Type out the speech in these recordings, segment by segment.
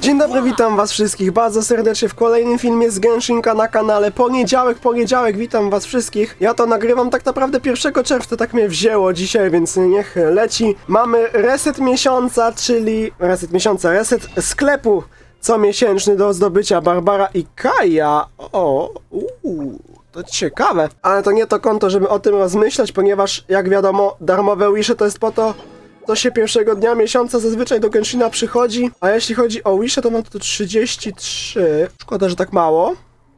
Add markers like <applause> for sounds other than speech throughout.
Dzień dobry, witam was wszystkich bardzo serdecznie w kolejnym filmie z Genshinka na kanale. Poniedziałek, poniedziałek, witam was wszystkich. Ja to nagrywam tak naprawdę 1 czerwca, tak mnie wzięło dzisiaj, więc niech leci. Mamy reset miesiąca, czyli reset miesiąca, reset sklepu comiesięczny do zdobycia Barbara i Kaja. O, uuu. To ciekawe, ale to nie to konto, żeby o tym rozmyślać, ponieważ jak wiadomo, darmowe wisze to jest po to, to się pierwszego dnia miesiąca zazwyczaj do Genshina przychodzi, a jeśli chodzi o Wisha, to mam tu 33. Szkoda, że tak mało.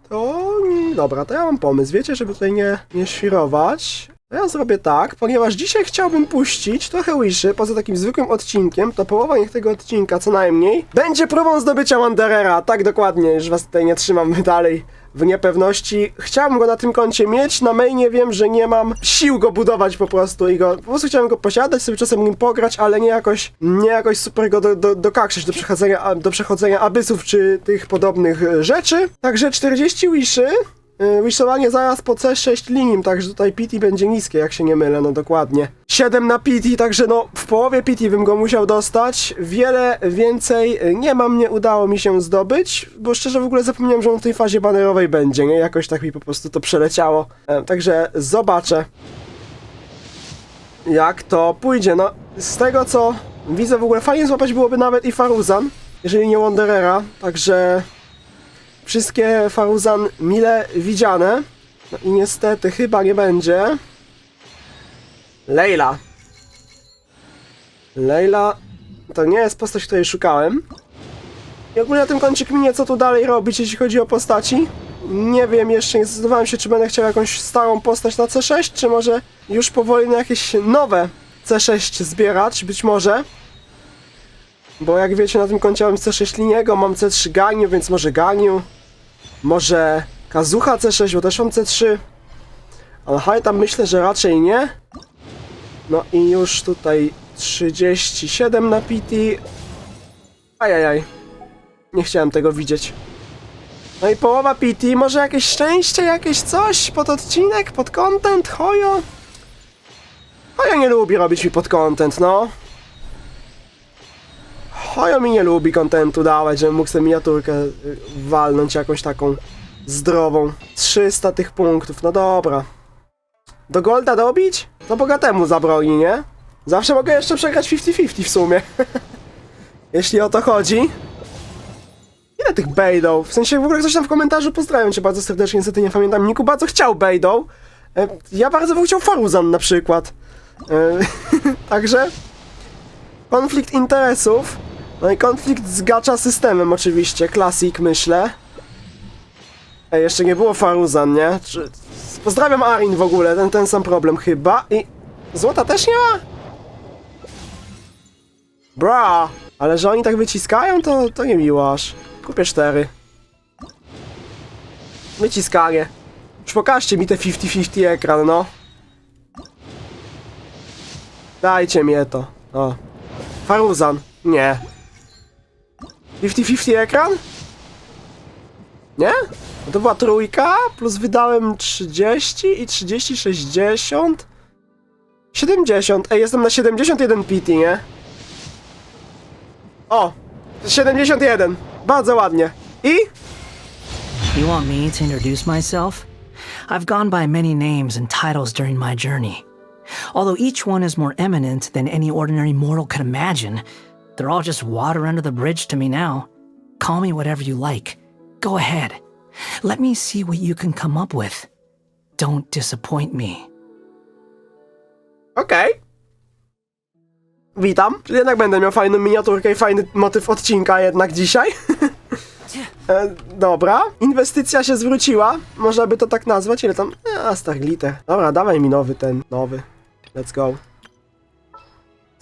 To nie, dobra, to ja mam pomysł, wiecie, żeby tutaj nie, nie świrować. To ja zrobię tak, ponieważ dzisiaj chciałbym puścić trochę Wishy, poza takim zwykłym odcinkiem, to połowa niech tego odcinka co najmniej będzie próbą zdobycia Wanderera, tak dokładnie, już was tutaj nie trzymam dalej w niepewności. Chciałbym go na tym koncie mieć, na mainie wiem, że nie mam sił go budować po prostu i go, po prostu chciałem go posiadać, sobie czasem nim pograć, ale nie jakoś, nie jakoś super go do, do, dokakszyć do przechodzenia, do przechodzenia abysów czy tych podobnych e, rzeczy. Także 40 wiszy. Wishowanie zaraz po C6 linim, także tutaj PT będzie niskie, jak się nie mylę, no dokładnie. 7 na PT, także no w połowie PT bym go musiał dostać. Wiele więcej yy, nie mam, nie udało mi się zdobyć, bo szczerze w ogóle zapomniałem, że on w tej fazie banerowej będzie, nie? Jakoś tak mi po prostu to przeleciało. E, Także zobaczę, jak to pójdzie. No, z tego co widzę w ogóle fajnie złapać byłoby nawet i Faruzan, jeżeli nie Wanderera, także wszystkie Faruzan mile widziane. No i niestety chyba nie będzie. Leila. Leila to nie jest postać, której szukałem. I ogólnie na tym koncie kminie, co tu dalej robić, jeśli chodzi o postaci. Nie wiem, jeszcze nie zdecydowałem się, czy będę chciał jakąś starą postać na C6, czy może już powoli na jakieś nowe C6 zbierać, być może. Bo jak wiecie, na tym koncie mam C6 liniego, mam C3 Ganiu, więc może Ganiu. Może Kazucha C6, bo też mam C3. Ale haj, tam myślę, że raczej nie. No i już tutaj 37 na PT. Ajajaj. Nie chciałem tego widzieć. No i połowa PT, może jakieś szczęście, jakieś coś pod odcinek, pod content, hojo? Hojo nie lubi robić mi pod content, no. Hojo mi nie lubi kontentu dawać, żebym mógł sobie miniaturkę y, walnąć jakąś taką zdrową. 300 tych punktów, no dobra. Do Golda dobić? To bogatemu zabroni, nie? Zawsze mogę jeszcze przegrać 50-50 w sumie. <laughs> Jeśli o to chodzi. Ile tych Bejdą? W sensie w ogóle ktoś tam w komentarzu pozdrawiam cię bardzo serdecznie, niestety nie pamiętam. Niku bardzo chciał Bejdą. E, Ja bardzo bym chciał Faruzan na przykład. E, <laughs> Także konflikt interesów. No i konflikt z gacza systemem oczywiście, klasik myślę. Ej, jeszcze nie było Faruzan, nie? Czy... Pozdrawiam Arin w ogóle, ten, ten sam problem chyba. I złota też nie ma? Bra! Ale że oni tak wyciskają, to, to nie miło aż. Kupię cztery. Wyciskanie. Już pokażcie mi te 50-50 ekran, no. Dajcie mi to. O. Faruzan. Nie. 50-50 ekran? Nie? No to była trójka, plus wydałem 30 i 30, 60. 70. Ej, jestem na 71 PT, nie? O! 71. Bardzo ładnie. I? You want me to introduce myself? I've gone by many names and titles during my journey. Although each one is more eminent than any ordinary mortal could imagine, they're all just water under the bridge to me now. Call me whatever you like. Go ahead. Let me see what you can come up with. Don't disappoint me. Okej. Witam. Czyli jednak będę miał fajną miniaturkę i fajny motyw odcinka jednak dzisiaj. <laughs> e, dobra. Inwestycja się zwróciła. Można by to tak nazwać. Ile tam? A, Starglitter. Dobra, dawaj mi nowy ten. Nowy. Let's go.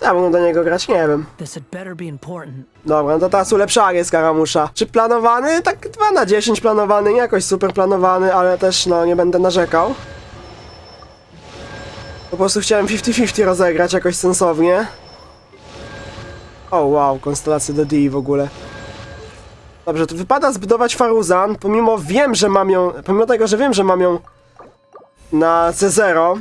Ja mogę do niego grać? Nie wiem. This had better be important. Dobra, no to teraz ulepszanie Skaramusza. Czy planowany? Tak 2 na 10 planowany, nie jakoś super planowany, ale też no nie będę narzekał. Po prostu chciałem 50-50 rozegrać jakoś sensownie. O wow, konstelację do D w ogóle. Dobrze, to wypada zbudować Faruzan, pomimo wiem, że mam ją, pomimo tego, że wiem, że mam ją na C0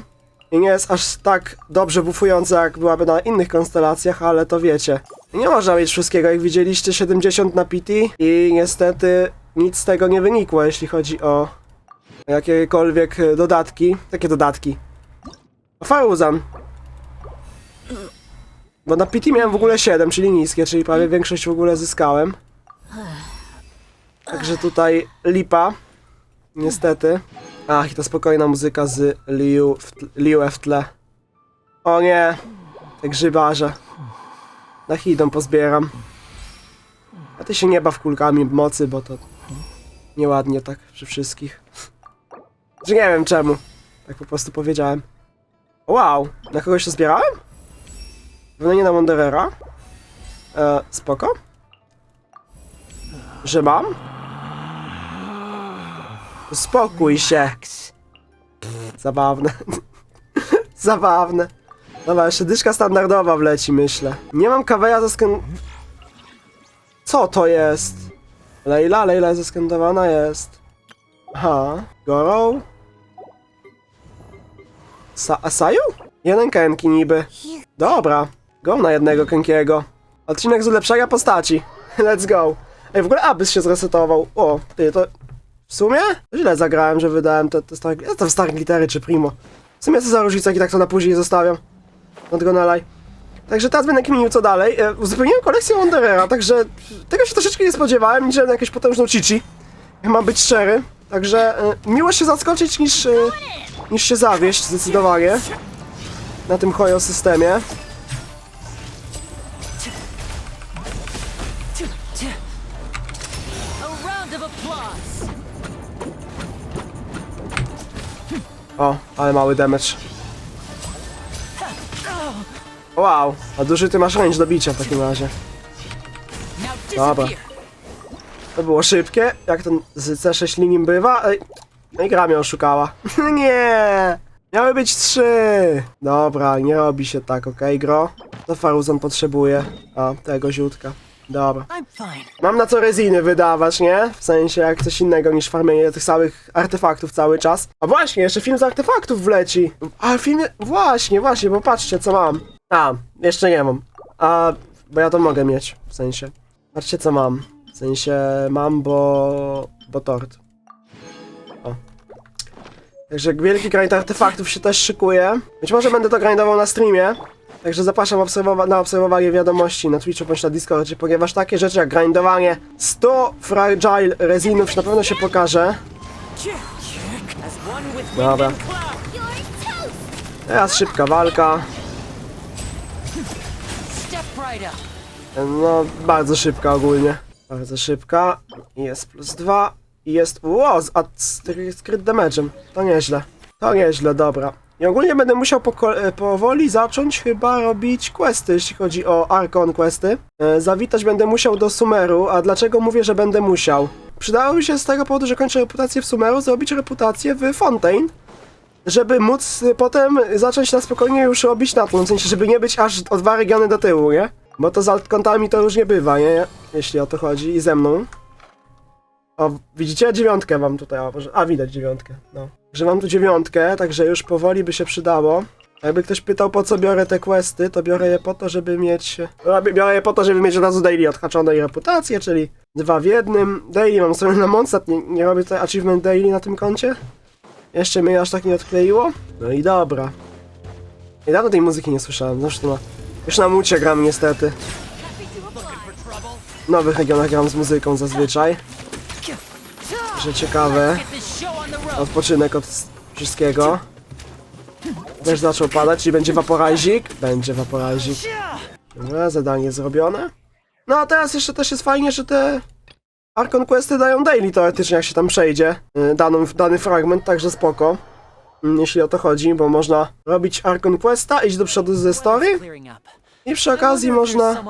i nie jest aż tak dobrze bufująca, jak byłaby na innych konstelacjach, ale to wiecie. Nie można mieć wszystkiego, jak widzieliście 70 na PT i niestety nic z tego nie wynikło, jeśli chodzi o jakiekolwiek dodatki. Jakie dodatki? Faruzan. Bo na PT miałem w ogóle 7, czyli niskie, czyli prawie większość w ogóle zyskałem. Także tutaj lipa. Niestety. Ach, i ta spokojna muzyka z Liu w, tle, Liu w tle. O nie! Te grzybarze. Na idą pozbieram. A ty się nie baw kulkami mocy, bo to nieładnie tak przy wszystkich. Że nie wiem czemu. Tak po prostu powiedziałem. Wow, na kogoś to zbierałem? Pewno nie na Wanderera. E, spoko. Że mam? Spokój się. Zabawne. <laughs> Zabawne. Dobra, jeszcze dyszka standardowa wleci, myślę. Nie mam kaweja zaskan... Co to jest? Leila? Leila zaskandowana jest. Aha. Goro? Sa Asaju? Jeden Kenki niby. Dobra. Go na jednego Kenkiego. Odcinek z ulepszenia postaci. <laughs> Let's go. Ej, w ogóle Abyss się zresetował. O, ty, to... W sumie? Źle zagrałem, że wydałem te, te stare... Ja tam stare glitery czy primo. W sumie co za różnica, jak i tak to na później zostawiam. Not gonna lie. Także teraz będę kminił co dalej. E, uzupełniłem kolekcję Wanderera, także tego się troszeczkę nie spodziewałem. Liczyłem na jakąś potężną cici. Mam być szczery. Także e, miło się zaskoczyć niż, e, niż się zawieść zdecydowanie. Na tym hojo systemie. O, ale mały damage. Wow, a duży ty masz range do bicia w takim razie. Dobra. To było szybkie, jak to z C6 linii bywa. Ej, no i gra mnie oszukała. <laughs> nie! Miały być trzy! Dobra, nie robi się tak, okej, gro? To Faruzon potrzebuje. A, tego ziutka. Dobra. Mam na co reziny wydawać, nie? W sensie jak coś innego niż farmienie tych samych artefaktów cały czas. A właśnie, jeszcze film z artefaktów wleci. A film... Właśnie, właśnie, bo patrzcie co mam. A, jeszcze nie mam. A, bo ja to mogę mieć, w sensie. Patrzcie co mam. W sensie mam, bo... bo tort. O. Także wielki grind artefaktów się też szykuje. Być może będę to grindował na streamie. Także zapraszam obserwowa na obserwowanie wiadomości na Twitchu bądź na Discordzie, ponieważ takie rzeczy jak grindowanie 100 fragile resinów na pewno się pokaże. Dobra. Teraz szybka walka. No, bardzo szybka ogólnie. Bardzo szybka. Jest plus 2. I jest... Wow, z, a z, z crit damage'em. To nieźle. To nieźle, dobra. I ogólnie będę musiał e, powoli zacząć chyba robić questy, jeśli chodzi o Archon questy. E, zawitać będę musiał do Sumeru, a dlaczego mówię, że będę musiał? Przydałoby się z tego powodu, że kończę reputację w Sumeru, zrobić reputację w Fontaine, żeby móc potem zacząć na spokojnie już robić na tym, w sensie, żeby nie być aż o dwa regiony do tyłu, nie? Bo to z altkątami to różnie bywa, nie? Jeśli o to chodzi i ze mną. O, widzicie? Dziewiątkę mam tutaj, może, a widać dziewiątkę, no. Że mam tu dziewiątkę, także już powoli by się przydało. Jakby ktoś pytał po co biorę te questy, to biorę je po to, żeby mieć... Robię- Biorę je po to, żeby mieć od razu daily odhaczone i reputację, czyli dwa w jednym. Daily mam sobie na Mondstadt, nie, nie robię tutaj achievement daily na tym koncie. Jeszcze mnie aż tak nie odkleiło. No i dobra. I dawno tej muzyki nie słyszałem, zresztą na... Już na mucie gram niestety. W nowych regionach gram z muzyką zazwyczaj. Że ciekawe. Odpoczynek od wszystkiego. Też zaczął padać, czyli będzie waporazik? Będzie waporazik. Dobra, zadanie zrobione. No a teraz jeszcze też jest fajnie, że te Archon Questy dają daily teoretycznie, jak się tam przejdzie y, daną, dany fragment, także spoko. Mm, Jeśli o to chodzi, bo można robić Archon Questa, iść do przodu ze story i przy okazji można,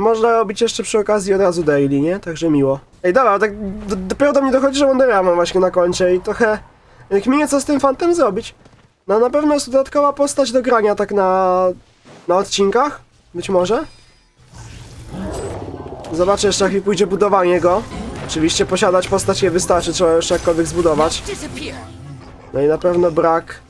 można robić jeszcze przy okazji od razu daily, nie? Także miło. Ej, dobra, tak dopiero do mnie dochodzi, że Wondera mam właśnie na koncie i trochę jak minie co z tym fantem zrobić. No na pewno jest dodatkowa postać do grania tak na, na odcinkach, być może. Zobaczę jeszcze jak mi pójdzie budowanie go. Oczywiście posiadać postać nie wystarczy, trzeba jeszcze jakkolwiek zbudować. No i na pewno brak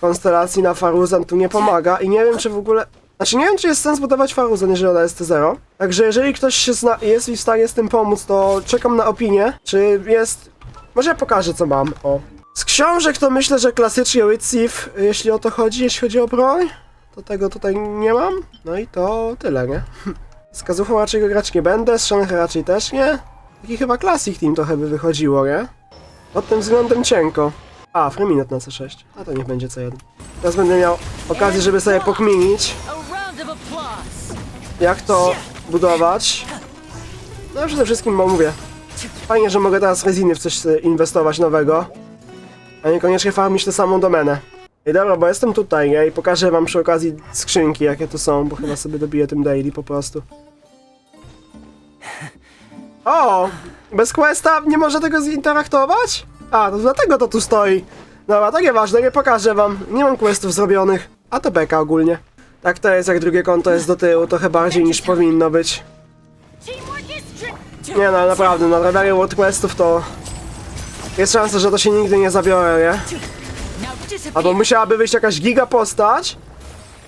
konstelacji na Faruzan tu nie pomaga i nie wiem czy w ogóle... Znaczy nie wiem, czy jest sens budować Faruzan, jeżeli ona jest T0. Także jeżeli ktoś się zna, jest mi w stanie z tym pomóc, to czekam na opinię, czy jest... Może ja pokażę, co mam, o. Z książek to myślę, że klasycznie Witsif, jeśli o to chodzi, jeśli chodzi o broń. To tego tutaj nie mam. No i to tyle, nie? <laughs> Z Kazuchą raczej go grać nie będę, z Shanghai raczej też nie. Taki chyba Classic Team trochę by wychodziło, nie? Pod tym względem cienko. A, Freminut na C6. A to niech będzie C1. Teraz będę miał okazję, żeby sobie pokminić, jak to budować. No przede wszystkim, bo mówię, fajnie, że mogę teraz reziny w coś e, inwestować nowego, a niekoniecznie farmić tę samą domenę. I dobra, bo jestem tutaj, nie? I pokażę wam przy okazji skrzynki, jakie tu są, bo chyba sobie dobiję tym daily po prostu. O! Bez questa nie może tego zinteraktować? A, to dlatego to tu stoi. Dobra, to nieważne, nie pokażę wam. Nie mam questów zrobionych. A to beka ogólnie. Tak to jest, jak drugie konto jest do tyłu, trochę bardziej niż powinno być. Nie no, naprawdę, nadrabianie world questów to... Jest szansa, że to się nigdy nie zabiorę, nie? Albo musiałaby wyjść jakaś giga postać,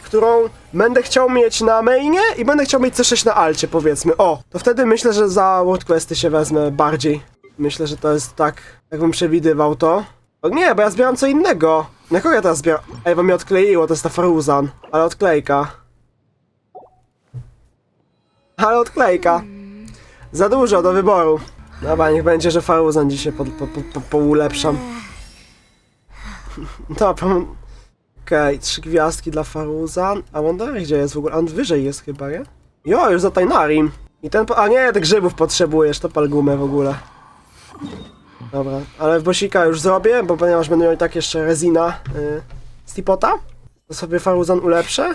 którą będę chciał mieć na mainie i będę chciał mieć C6 na alcie, powiedzmy. O, to wtedy myślę, że za world questy się wezmę bardziej. Myślę, że to jest tak, jakbym przewidywał to. O nie, bo ja zbieram co innego. Na kogo ja teraz? Ej, bo mnie odkleiło, to jest ta Faruzan. Ale odklejka. Ale odklejka. Za dużo do wyboru. Dobra, niech będzie, że Faruzan dzisiaj po, po, po, po, poulepszam. <laughs> Dobra, Okej, trzy gwiazdki dla Faruzan. A Wonder gdzie jest w ogóle? On wyżej jest chyba, nie? Jo, już za Tainarim. I ten... A nie, tych grzybów potrzebujesz, to pal gumę w ogóle. Dobra, ale bosika już zrobię, bo ponieważ będę miał i tak jeszcze rezina yy, z Tipota, to sobie Faruzan ulepszę.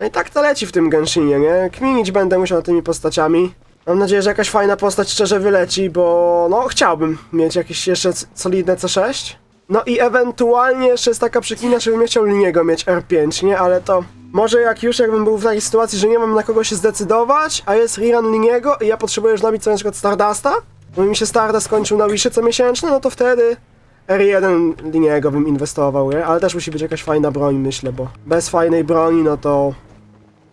No i tak to leci w tym Genshinie, nie? Kminić będę musiał tymi postaciami. Mam nadzieję, że jakaś fajna postać szczerze wyleci, bo no chciałbym mieć jakieś jeszcze solidne C6. No i ewentualnie jeszcze jest taka przyklina, żebym chciał liniego mieć R5, nie? Ale to może jak już jakbym był w takiej sytuacji, że nie mam na kogo się zdecydować, a jest rerun liniego i ja potrzebuję już nabić sobie na przykład Stardusta, bo mi się Stardust skończył na Wishie co miesięczne, no to wtedy R1 liniego bym inwestował, nie? Ale też musi być jakaś fajna broń, myślę, bo bez fajnej broni, no to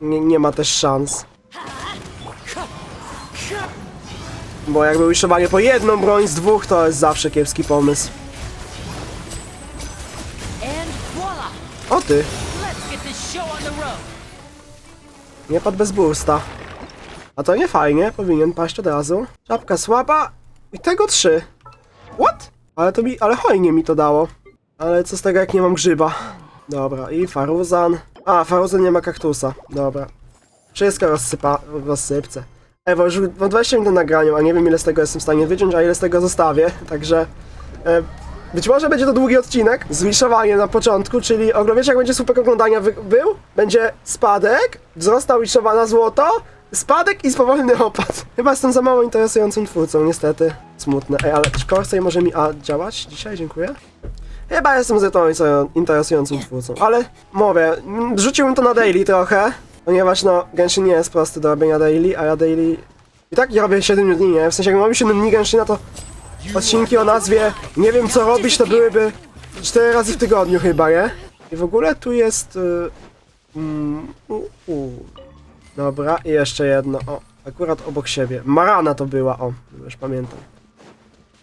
nie, nie ma też szans. Bo jakby wiszowanie po jedną broń z dwóch, to jest zawsze kiepski pomysł. O ty! Nie padł bez bursta. A to nie fajnie, powinien paść od razu. Czapka słaba i tego trzy. What? Ale to mi, ale hojnie mi to dało. Ale co z tego jak nie mam grzyba? Dobra, i Faruzan. A, Faruzan nie ma kaktusa. Dobra. Wszystko rozsypa, rozsypce. Ej, bo już mam 20 minut na nagraniu, a nie wiem ile z tego jestem w stanie wyciąć, a ile z tego zostawię, także... E, być może będzie to długi odcinek, zwiszowanie na początku, czyli ogl- wiecie jak będzie słupek oglądania był? Będzie spadek, wzrosta wiszowana złoto, spadek i spowolny opad. Chyba jestem za mało interesującym twórcą, niestety. Smutne. Ej, ale czy Corsair może mi a, działać dzisiaj? Dziękuję. Chyba jestem za tą inter- interesującym twórcą, ale mówię, mm, rzuciłbym to na daily trochę, ponieważ no, Genshin nie jest prosty do robienia daily, a ja daily i tak ja robię 7 dni, nie? W sensie jak robię 7 dni Genshina, to odcinki o nazwie nie wiem co robić, to byłyby 4 razy w tygodniu chyba, nie? I w ogóle tu jest... Y, mm, u, u. Dobra, i jeszcze jedno, o, akurat obok siebie. Marana to była, o, już pamiętam.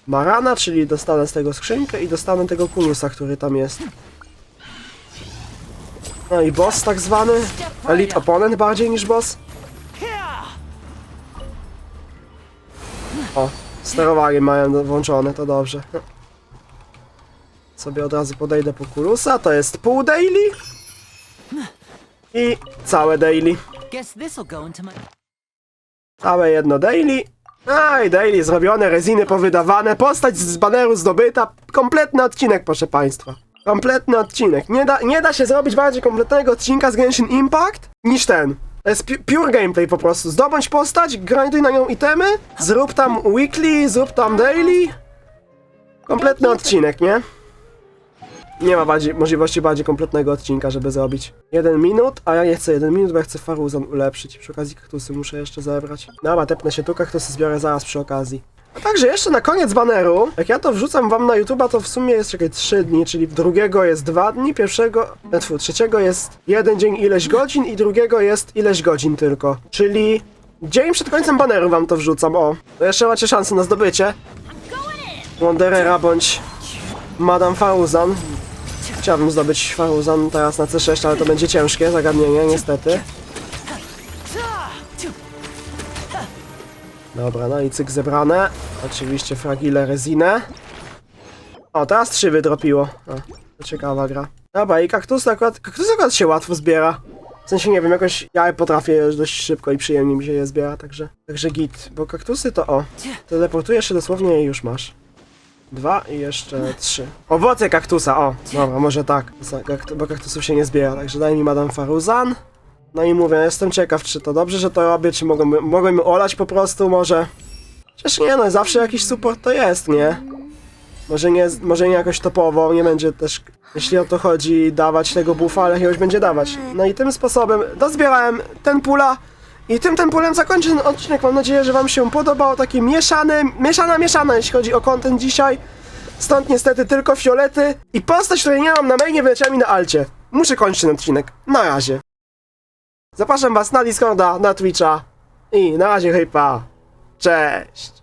Marana, czyli dostanę z tego skrzynkę i dostanę tego kulusa, który tam jest. No i boss tak zwany. Elite opponent bardziej niż boss. O, sterowanie mają włączone, to dobrze. <laughs> Sobie od razu podejdę po kulusa, to jest pół daily. I całe daily. Guess this'll go into my. Całe jedno daily. A i daily zrobione, reziny powydawane, postać z baneru zdobyta. Kompletny odcinek, proszę państwa. Kompletny odcinek. Nie da, nie da się zrobić bardziej kompletnego odcinka z Genshin Impact niż ten. To jest pu- pure gameplay po prostu. Zdobądź postać, grinduj na nią itemy, zrób tam weekly, zrób tam daily. Kompletny odcinek, nie? Nie ma bardziej, możliwości bardziej kompletnego odcinka, żeby zrobić. Jeden minut, a ja nie chcę jeden minut, bo ja chcę Faruzan ulepszyć. Przy okazji kaktusy muszę jeszcze zebrać. Dobra, tepnę się tu, kaktusy zbiorę zaraz przy okazji. A także jeszcze na koniec baneru, jak ja to wrzucam wam na YouTube'a, to w sumie jest, czekaj, 3 dni, czyli drugiego jest 2 dni, pierwszego, tfu, trzeciego jest jeden dzień ileś godzin i drugiego jest ileś godzin tylko. Czyli dzień przed końcem baneru wam to wrzucam, o. To jeszcze macie szansę na zdobycie. Wanderera bądź Madame Faruzan. Chciałbym zdobyć Faruzan teraz na C6, ale to będzie ciężkie zagadnienie, niestety. Dobra, no i cyk zebrane. Oczywiście fragile rezinę. O, teraz trzy wydropiło. O, to ciekawa gra. Dobra, i kaktusy akurat, kaktusy akurat się łatwo zbiera. W sensie, nie wiem, jakoś ja potrafię dość szybko i przyjemnie mi się je zbiera, także, także git. Bo kaktusy to o, teleportujesz się dosłownie i już masz. Dwa i jeszcze trzy. Owoce kaktusa, o, dobra, może tak, bo kaktusów się nie zbiera, także daj mi Madame Faruzan. No i mówię, jestem ciekaw, czy to dobrze, że to robię, czy mogą, mogą mi olać po prostu, może... Przecież nie no, zawsze jakiś support to jest, nie? Może nie, może nie jakoś topowo, nie będzie też, jeśli o to chodzi, dawać tego buffa, ale jakiegoś będzie dawać. No i tym sposobem dozbierałem ten pula i tym tym pulem zakończę ten odcinek. Mam nadzieję, że wam się podobał. Taki mieszany, mieszana, mieszana, jeśli chodzi o content dzisiaj. Stąd niestety tylko fiolety i postać, której nie mam na mainie, wyleciała mi na alcie. Muszę kończyć ten odcinek. Na razie. Zapraszam was na Discorda, na Twitcha i na razie hejpa. Cześć.